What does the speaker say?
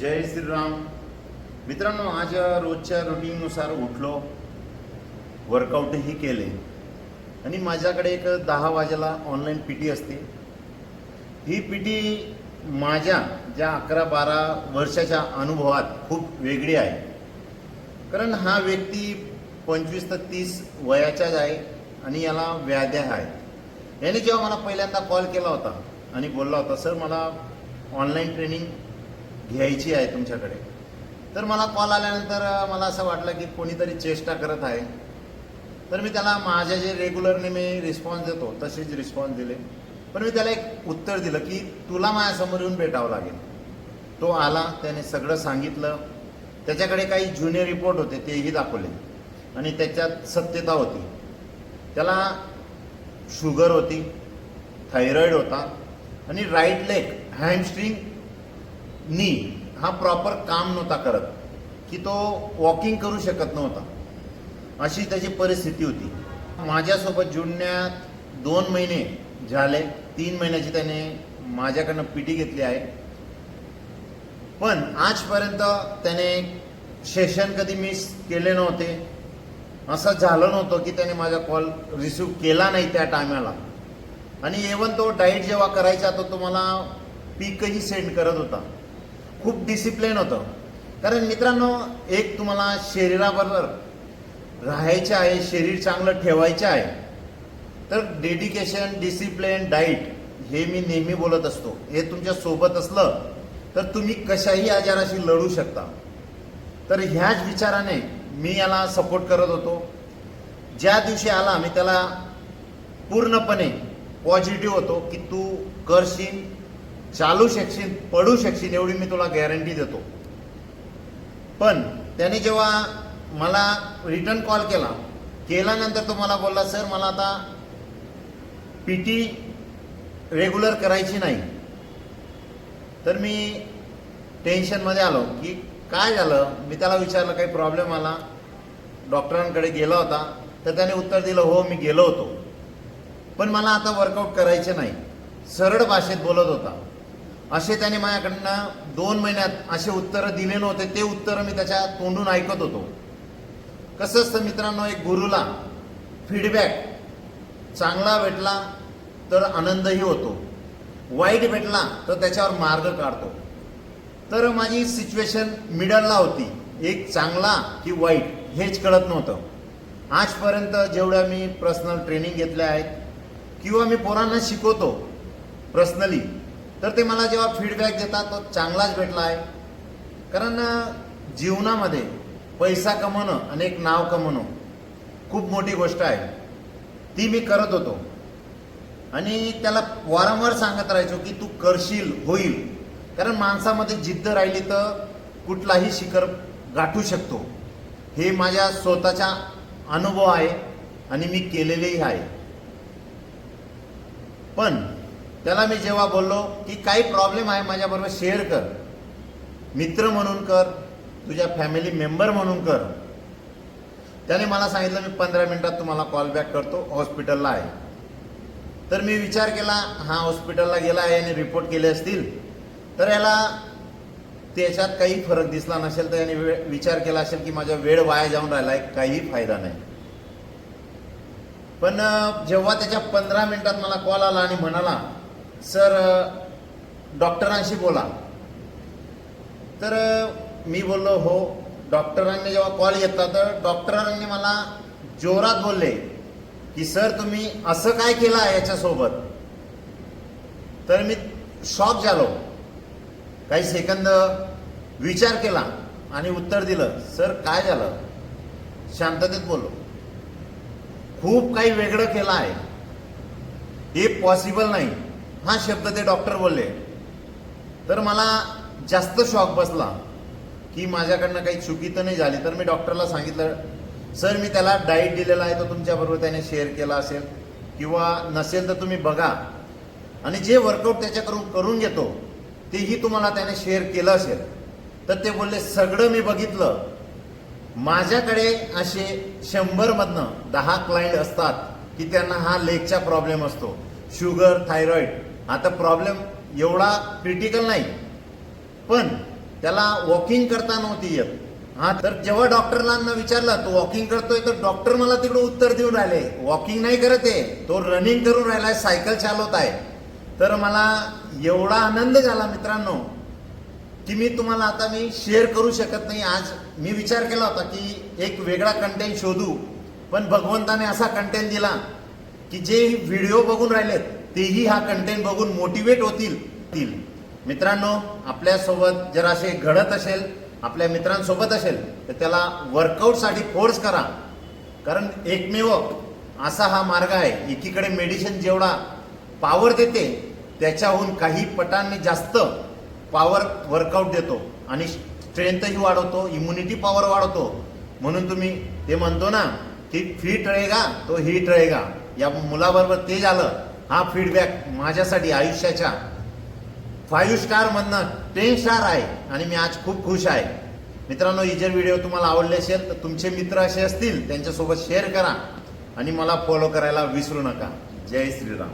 जय श्रीराम. मित्रांनो आज रोजच्या रुटीननुसार उठलो वर्कआउटही केले. आणि माझ्याकडे एक दहा वाजेला ऑनलाईन पी टी असते. ही पी टी माझ्या ज्या अकरा बारा वर्षाच्या अनुभवात खूप वेगळी आहे. कारण हा व्यक्ती पंचवीस ते तीस वयाचाच आहे आणि याला व्याध्या आहेत. याने जेव्हा मला पहिल्यांदा कॉल केला होता आणि बोलला होता सर मला ऑनलाईन ट्रेनिंग घ्यायची आहे तुमच्याकडे. तर मला कॉल आल्यानंतर मला असं वाटलं की कोणीतरी चेष्टा करत आहे. तर मी त्याला माझ्या जे रेग्युलरने मी रिस्पॉन्स देतो तसेच रिस्पॉन्स दिले. पण मी त्याला एक उत्तर दिलं की तुला माझ्यासमोर येऊन भेटावं लागेल. तो आला त्याने सगळं सांगितलं. त्याच्याकडे काही जुने रिपोर्ट होते तेही दाखवले. आणि त्याच्यात सत्यता होती. त्याला शुगर होती थायरॉईड होता. आणि राईट लेग हॅमस्ट्रिंग नी हा प्रॉपर काम नव्हता करत. की तो वॉकिंग करू शकत नव्हता. अशी त्याची परिस्थिती होती. माझ्यासोबत जुडण्यात दोन महिने झाले. तीन महिन्याची त्याने माझ्याकडनं पिटी घेतली आहे. पण आजपर्यंत त्याने सेशन कधी मिस केले नव्हते. असं झालं नव्हतं की त्याने माझा कॉल रिसिव्ह केला नाही त्या टायमाला आणि इवन तो डाईट जेव्हा करायचा तो तुम्हाला पीकही सेंड करत होता. खूप डिसिप्लिन होतं. कारण मित्रांनो एक तुम्हाला शरीराबरोबर राहायचं आहे शरीर चांगलं ठेवायचं आहे तर डेडिकेशन डिसिप्लिन डाईट हे मी नेहमी बोलत असतो. हे तुमच्यासोबत असलं तर तुम्ही कशाही आजाराशी लढू शकता. तर ह्याच विचाराने मी याला सपोर्ट करत होतो. ज्या दिवशी आला मी त्याला पूर्णपणे पॉझिटिव्ह होतो की तू करशील चालू शकशील पडू शकशील एवढी मी तुला गॅरंटी देतो. पण त्याने जेव्हा मला रिटर्न कॉल केला केल्यानंतर तो मला बोलला सर मला आता पी टी रेग्युलर करायची नाही. तर मी टेन्शनमध्ये आलो की काय झालं? मी त्याला विचारलं काही प्रॉब्लेम आला? डॉक्टरांकडे गेला होता तर त्याने उत्तर दिलं हो मी गेलो होतो. पण मला आता वर्कआउट करायचे नाही. सरळ भाषेत बोलत होता. असे त्याने माझ्याकडनं दोन महिन्यात असे उत्तरं दिले नव्हते. ते उत्तरं मी त्याच्या तोंडून ऐकत होतो. कसं असतं मित्रांनो एक गुरुला फीडबॅक चांगला भेटला तर आनंदही होतो. वाईट भेटला तर त्याच्यावर मार्ग काढतो. तर माझी सिच्युएशन मिडलला होती. एक चांगला की वाईट हेच कळत नव्हतं. आजपर्यंत जेवढ्या मी पर्सनल ट्रेनिंग घेतल्या आहेत किंवा मी पोरांना शिकवतो पर्सनली तर ते मला जेव्हा फीडबॅक देतात तो चांगलाच भेटला आहे. कारण जीवनामध्ये पैसा कमवणं आणि एक नाव कमवणं खूप मोठी गोष्ट आहे. ती मी करत होतो. आणि त्याला वारंवार सांगत राहायचो की तू करशील होईल. कारण माणसामध्ये जिद्द राहिली तर कुठलाही शिखर गाठू शकतो. हे माझ्या स्वतःचा अनुभव आहे आणि मी केलेलेही आहे. पण त्याला मी जेव्हा बोललो की काही प्रॉब्लेम आहे माझ्याबरोबर शेअर कर. मित्र म्हणून कर तुझ्या फॅमिली मेंबर म्हणून कर. त्याने मला सांगितलं मी पंधरा मिनिटात तुम्हाला कॉल बॅक करतो हॉस्पिटलला आहे. तर मी विचार केला हा हॉस्पिटलला गेला आहे याने रिपोर्ट केले असतील. तर याला त्याच्यात काही फरक दिसला नसेल तर याने वे- विचार केला असेल की माझा वेळ वाया जाऊन राहिला आहे काही फायदा नाही. पण जेव्हा त्याच्या पंधरा मिनिटात मला कॉल आला आणि म्हणाला सर डॉक्टरांशी बोला. तर मी बोललो हो डॉक्टरांनी जेव्हा कॉल घेतला तर डॉक्टरांनी मला जोरात बोलले की सर तुम्ही असं काय केलं आहे याच्यासोबत? तर मी शॉक झालो. काही सेकंद विचार केला आणि उत्तर दिलं सर काय झालं? शांततेत बोललो. खूप काही वेगळं केलं आहे. हे पॉसिबल नाही. हा शब्द ते डॉक्टर बोलले. तर मला जास्त शॉक बसला की माझ्याकडनं काही चुकी तर नाही झाली. तर मी डॉक्टरला सांगितलं सर मी त्याला डाईट दिलेला आहे तो तुमच्याबरोबर त्याने शेअर केला असेल किंवा नसेल तर तुम्ही बघा. आणि जे वर्कआउट त्याच्याकडून करून घेतो तेही तुम्हाला त्याने शेअर केलं असेल. तर ते बोलले सगळं मी बघितलं. माझ्याकडे असे शंभरमधनं दहा क्लायंट असतात की त्यांना हा लेगचा प्रॉब्लेम असतो. शुगर थायरॉइड आता प्रॉब्लेम एवढा क्रिटिकल नाही. पण त्याला वॉकिंग करता नव्हती येत. हा तर जेव्हा डॉक्टरला विचारलं तो वॉकिंग करतोय? तर डॉक्टर मला तिकडे उत्तर देऊन राहिले वॉकिंग नाही करत आहे तो रनिंग करून राहिलाय सायकल चालवत आहे. तर मला एवढा आनंद झाला मित्रांनो की मी तुम्हाला आता मी शेअर करू शकत नाही. आज मी विचार केला होता की एक वेगळा कंटेंट शोधू. पण भगवंताने असा कंटेंट दिला की जे व्हिडिओ बघून राहिलेत तेही हा कंटेंट बघून मोटिवेट होतील. तील मित्रांनो आपल्यासोबत जर असे घडत असेल आपल्या मित्रांसोबत असेल तर त्याला वर्कआउटसाठी फोर्स करा. कारण एकमेव असा हा मार्ग आहे. एकीकडे मेडिसिन जेवढा पॉवर देते त्याच्याहून काही पटांनी जास्त पॉवर वर्कआउट देतो. आणि स्ट्रेंथही वाढवतो इम्युनिटी पॉवर वाढवतो. म्हणून तुम्ही ते म्हणतो ना की फिट रहेगा तो हिट रहेगा. या मुलाबरोबर ते झालं हा फीडबॅक माझ्यासाठी आयुष्याच्या. फाईव्ह स्टार मधनं टेन स्टार आहे आणि मी आज खूप खुश आहे. मित्रांनो ही जर व्हिडिओ तुम्हाला आवडले असेल तर तुमचे मित्र असे असतील त्यांच्यासोबत शेअर करा आणि मला फॉलो करायला विसरू नका. जय श्रीराम.